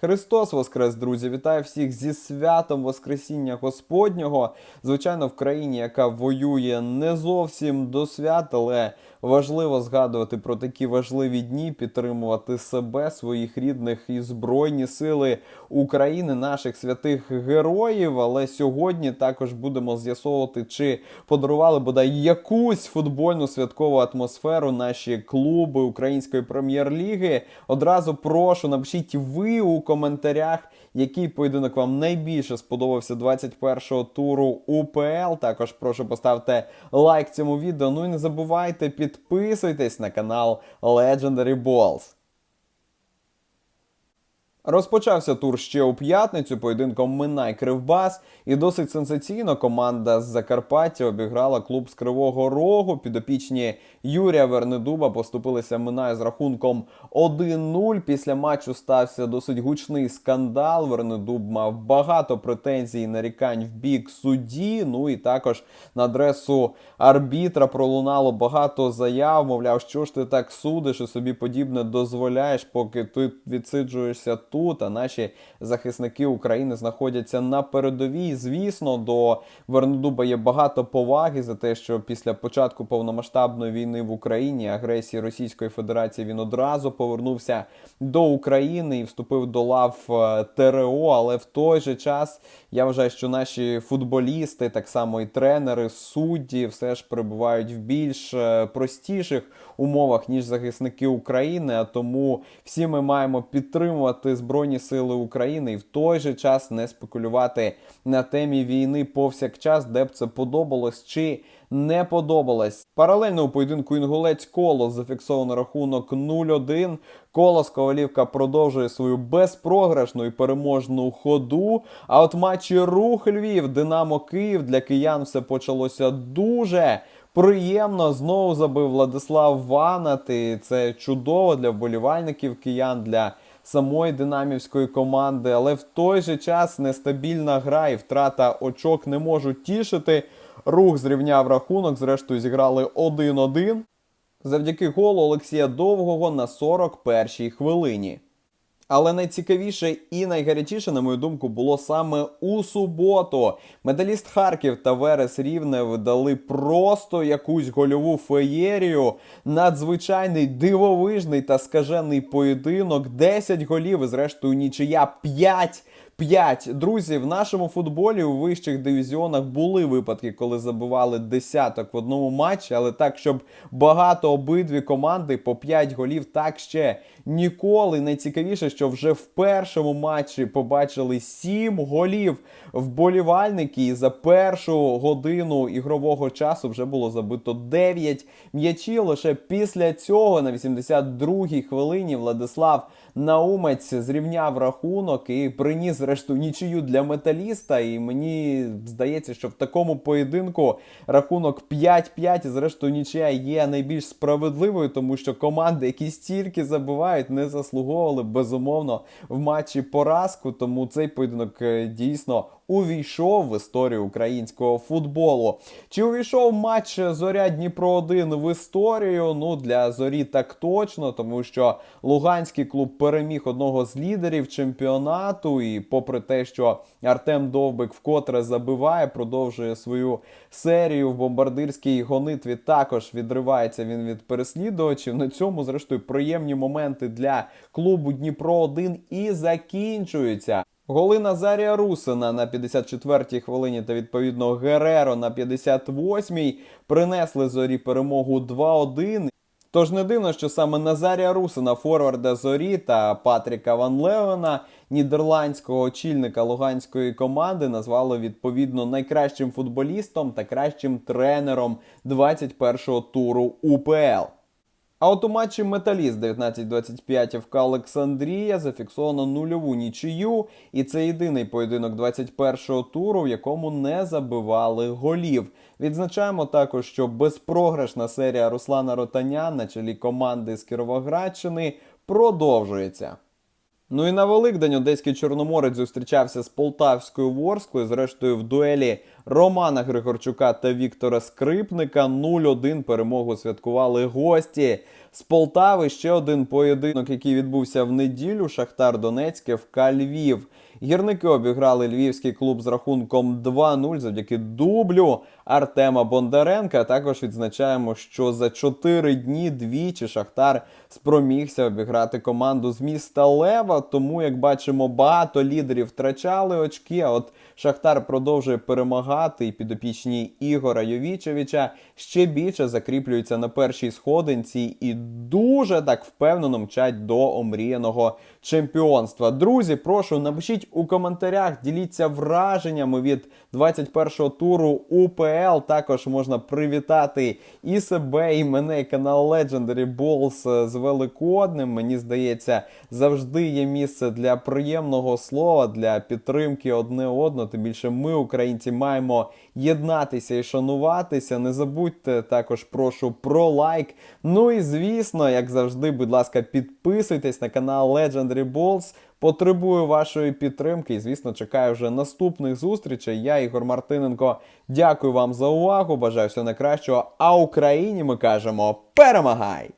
Христос Воскрес, друзі! Вітаю всіх зі святом Воскресіння Господнього. Звичайно, в країні, яка воює не зовсім до свят, але важливо згадувати про такі важливі дні, підтримувати себе, своїх рідних і збройні сили України, наших святих героїв. Але сьогодні також будемо з'ясовувати, чи подарували бодай якусь футбольну святкову атмосферу наші клуби української прем'єр-ліги. Одразу прошу напишіть ви у коментарях, який поєдинок вам найбільше сподобався 21-го туру УПЛ. Також прошу поставити лайк цьому відео. Ну і не забувайте підписуйтесь на канал Legendary Balls. Розпочався тур ще у п'ятницю поєдинком Минай Кривбас, і досить сенсаційно команда з Закарпаття обіграла клуб з Кривого Рогу. Підопічні Юрія Вернедуба поступилися Минай з рахунком 1-0. Після матчу стався досить гучний скандал. Вернедуб мав багато претензій і нарікань в бік судді. Ну і також на адресу арбітра пролунало багато заяв. Мовляв, що ж ти так судиш і собі подібне дозволяєш, поки ти відсиджуєшся тут. А наші захисники України знаходяться на передовій. Звісно, до Вернедуба є багато поваги за те, що після початку повномасштабної війни в Україні агресії Російської Федерації він одразу повернувся до України і вступив до лав е, ТРО. Але в той же час я вважаю, що наші футболісти, так само і тренери, судді, все ж перебувають в більш е, простіших умовах ніж захисники України. А тому всі ми маємо підтримувати Збройні Сили України і в той же час не спекулювати на темі війни повсякчас, де б це подобалось чи не подобалось. Паралельно у поєдинку Інгулець Колос зафіксовано рахунок 0-1. Колос Ковалівка продовжує свою безпрограшну і переможну ходу. А от матчі Рух Львів, Динамо Київ для киян все почалося дуже. Приємно знову забив Владислав Ванат. І це чудово для вболівальників киян, для самої динамівської команди. Але в той же час нестабільна гра і втрата очок не можуть тішити. Рух зрівняв рахунок, зрештою зіграли 1-1 завдяки голу Олексія Довгого на 41-й хвилині. Але найцікавіше і найгарячіше, на мою думку, було саме у суботу. Медаліст Харків та Верес Рівне видали просто якусь гольову феєрію. Надзвичайний дивовижний та скажений поєдинок. 10 голів і зрештою нічия 5. 5. Друзі, в нашому футболі у вищих дивізіонах були випадки, коли забивали десяток в одному матчі, але так, щоб багато обидві команди по 5 голів, так ще ніколи. Найцікавіше, що вже в першому матчі побачили 7 голів вболівальники, і за першу годину ігрового часу вже було забито 9 м'ячів. Лише після цього на 82-й хвилині Владислав Наумець зрівняв рахунок і приніс зрештою нічию для металіста. І мені здається, що в такому поєдинку рахунок 5-5, і зрештою, нічия є найбільш справедливою, тому що команди, які стільки забувають, не заслуговували безумовно в матчі поразку. Тому цей поєдинок е, дійсно. Увійшов в історію українського футболу. Чи увійшов матч Зоря Дніпро 1 в історію? Ну для зорі так точно, тому що Луганський клуб переміг одного з лідерів чемпіонату. І, попри те, що Артем Довбик вкотре забиває, продовжує свою серію в бомбардирській гонитві. Також відривається він від переслідувачів. На цьому, зрештою, приємні моменти для клубу Дніпро 1 і закінчуються. Голи Назарія Русина на 54-й хвилині та відповідно Гереро на 58-й принесли зорі перемогу 2-1. Тож не дивно, що саме Назарія Русина, форварда зорі та Патріка Ван Леона, нідерландського очільника луганської команди, назвали відповідно найкращим футболістом та кращим тренером 21-го туру УПЛ. А от у матчі Металіст 19-25 ФК Олександрія зафіксовано нульову нічию, і це єдиний поєдинок 21-го туру, в якому не забивали голів. Відзначаємо також, що безпрограшна серія Руслана Ротаня на чолі команди з Кіровоградщини продовжується. Ну і на Великдень одеський Чорноморець зустрічався з полтавською Ворсклою. Зрештою, в дуелі Романа Григорчука та Віктора Скрипника. 0-1 перемогу святкували гості. З Полтави ще один поєдинок, який відбувся в неділю. Шахтар Донецьке в Львів. Гірники обіграли львівський клуб з рахунком 2-0 завдяки дублю Артема Бондаренка. Також відзначаємо, що за 4 дні двічі Шахтар спромігся обіграти команду з міста Лева. Тому, як бачимо, багато лідерів втрачали очки. А от Шахтар продовжує перемагати і підопічні Ігора Йовічевича ще більше закріплюються на першій сходинці і дуже так впевнено мчать до омріяного чемпіонства. Друзі, прошу напишіть у коментарях, діліться враженнями від 21-го туру УПЛ. Також можна привітати і себе, і мене, і канал Legendary Balls з Великодним. Мені здається, завжди є місце для приємного слова, для підтримки одне одного. Тим більше ми, українці, маємо єднатися і шануватися. Не забудьте також, прошу про лайк. Ну і звісно, як завжди, будь ласка, підписуйтесь на канал Legendary Balls. Потребую вашої підтримки і, звісно, чекаю вже наступних зустрічей. Я, Ігор Мартиненко, дякую вам за увагу. Бажаю всього найкращого. А Україні ми кажемо перемагай!